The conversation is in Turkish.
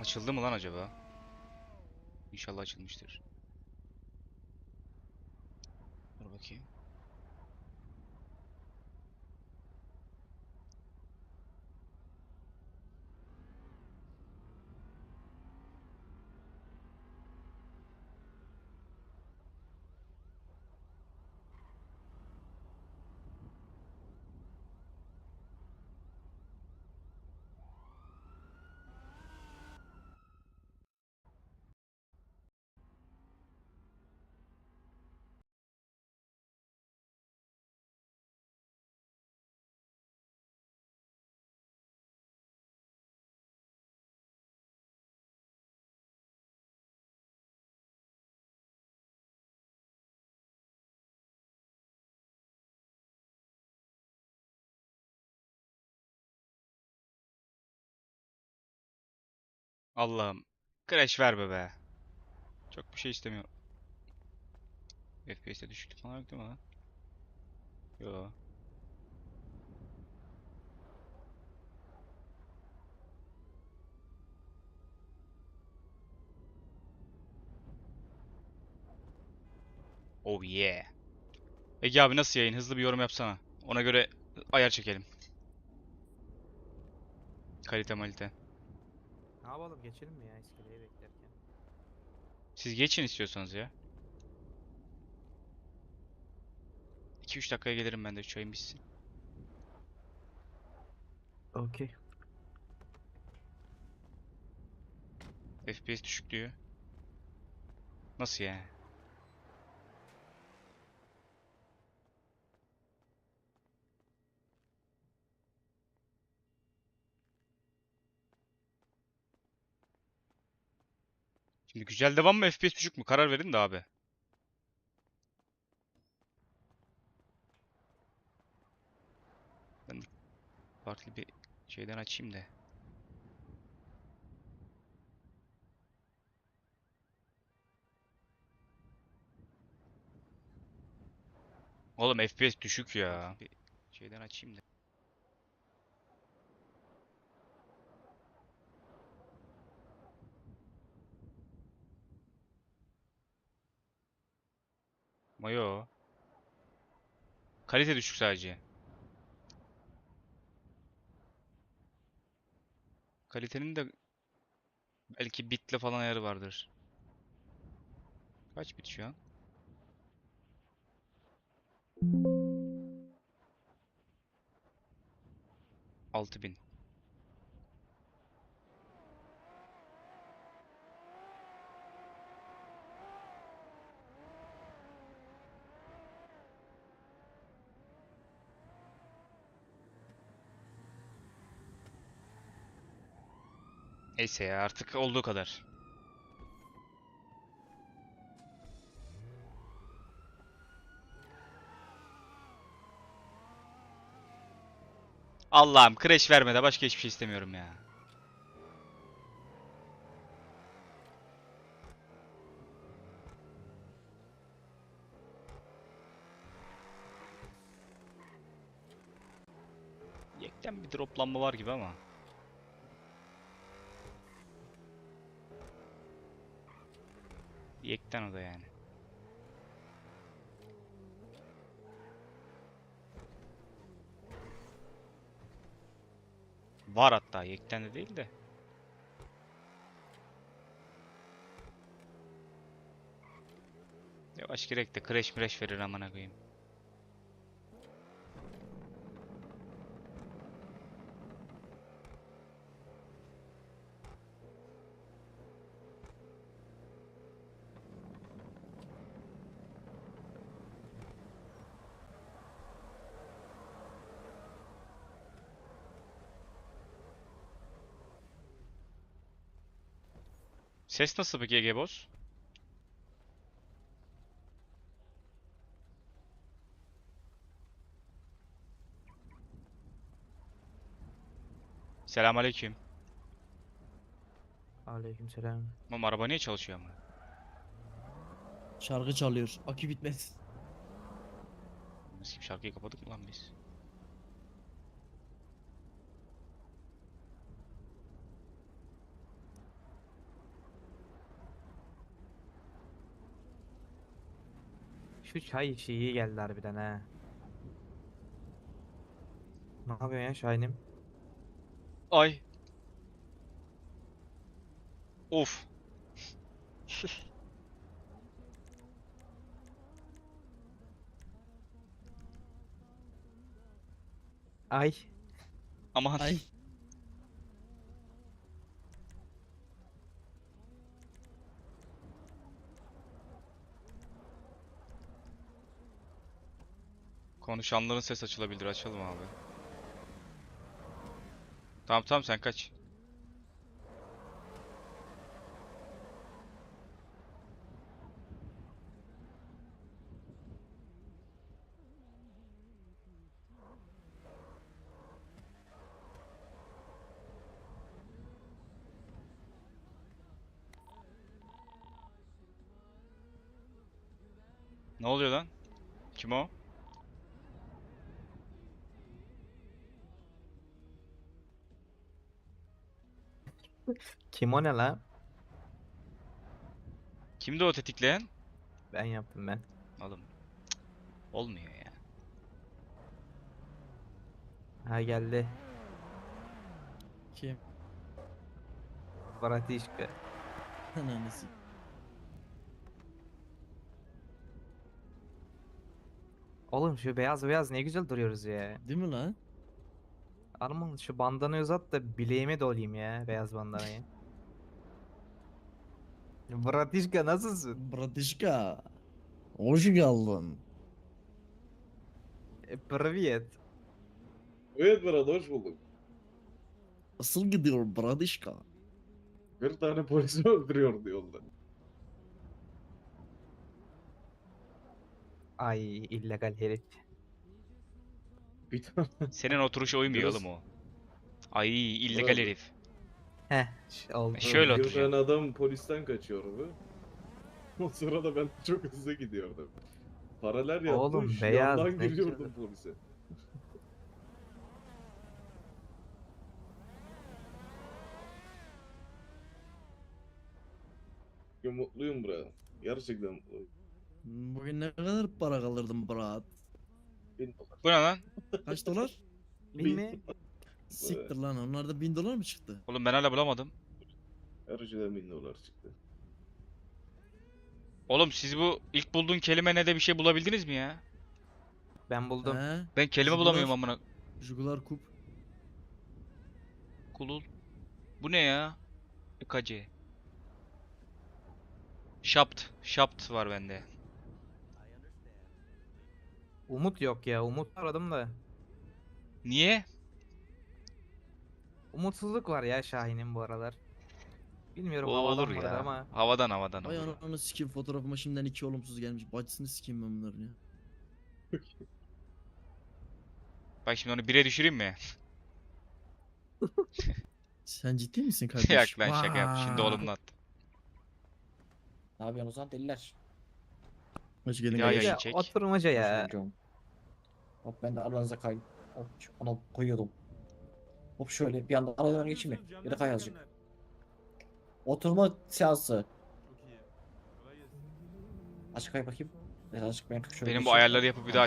Açıldı mı lan acaba? İnşallah açılmıştır. Dur bakayım. Allah'ım. Crash verme be. Çok bir şey istemiyorum. FPS'te düşüklük falan yok değil mi lan? Yo. Oh yeah. Ege abi nasıl yayın? Hızlı bir yorum yapsana. Ona göre ayar çekelim. Kalite malite. Ne yapalım geçelim mi ya iskeleye beklerken? Siz geçin istiyorsanız ya. 2-3 dakikaya gelirim ben de çayım bitsin. Okey. FPS düşük diyor. Nasıl yani? Şimdi güzel devam mı FPS düşük mü? Karar verin de abi. Ben farklı bir şeyden açayım da. Oğlum FPS düşük ya. Bir şeyden açayım da. Mayo. Kalite düşük sadece. Kalitenin de belki bitle falan ayarı vardır. Kaç bit şu an? 6000. Neyse ya artık olduğu kadar. Allah'ım crash verme de başka hiçbir şey istemiyorum ya. Yekten bir droplanma var gibi ama. Yekten o da yani. Var hatta yekten de değil de. Yavaş girek de crash mirash verir amına koyayım. Ses nasıl peki Ege Boz? Selamünaleyküm. Aleykümselam. Oğlum araba niye çalışıyor ama? Şarkı çalıyor. Akü bitmez. Nasıl şarkıyı kapadık mı lan biz? Şu çay işi iyi geldi harbiden ha. Ne yapıyorsun ya Şahin'im? Ay. Of. Ay. Aman. Ay. Konuşanların ses açılabilir. Açalım abi. Tamam tamam sen kaç. Ne oluyor lan? Kim o? Kim o ne la? Kimdi o tetikleyen? Ben yaptım ben. Oğlum. cık, Olmuyor ya. Ha geldi. Kim? Bratişka. Ananı sik. Oğlum şu beyaz beyaz ne güzel duruyoruz ya. Değil mi lan? Arman şu bandanayı uzat da bileğime dolayayım ya beyaz bandanayı. Bratişka nasılsın? Bratişka. Hoş geldin. E, Привет. Evet Berat hoş bulduk. Nasıl gidiyor Bratişka? Bir tane polisi öldürüyordu yolda. Ay illegal herif. Bir tane Senin oturuşa uymuyor Biraz- oğlum o. Ay illegal Bravo. herif. Heh oldu. E, şöyle bir oturacağım. tane adam polisten kaçıyordu. O sırada ben çok hızlı gidiyordum. Paralel yapmış, Oğlum, beyaz, yandan ne giriyordum polise. Ya mutluyum bre. Gerçekten mutluyum. Bugün ne kadar para kaldırdın Brat? Bin dolar. Bu ne lan? Kaç dolar? Bin mi? Siktir lan onlar da bin dolar mı çıktı? Oğlum ben hala bulamadım. Her şeyden bin dolar çıktı. Oğlum siz bu ilk bulduğun kelime ne de bir şey bulabildiniz mi ya? Ben buldum. He? Ben kelime Jugular. bulamıyorum amına. Jugular kup. Kulul. Bu ne ya? Ikaci. Şapt. Şapt var bende. Umut yok ya. Umut aradım da. Niye? Umutsuzluk var ya Şahin'in bu aralar. Bilmiyorum O havadan olur mıdır ya. ama. Havadan havadan Ay olur. ananı sikeyim fotoğrafıma şimdiden iki olumsuz gelmiş. Bacısını sikeyim ben bunların ya. Bak şimdi onu bire düşüreyim mi? Sen ciddi misin kardeşim? Yok lan şaka yap. Şimdi Vay. olumlu at. Ne yapıyorsun o zaman deliler? Hoş geldin Ya Ya, çek. oturmaca Hoş ya. Hop ben de aranıza kay. Hop şu- ona koyuyordum. Hop şöyle bir anda aradan geçeyim mi? Ya da kay azıcık. Oturma seansı. Açık kay bakayım. Biraz açık ben şöyle Benim bu geçeyim. ayarları yapıp bir daha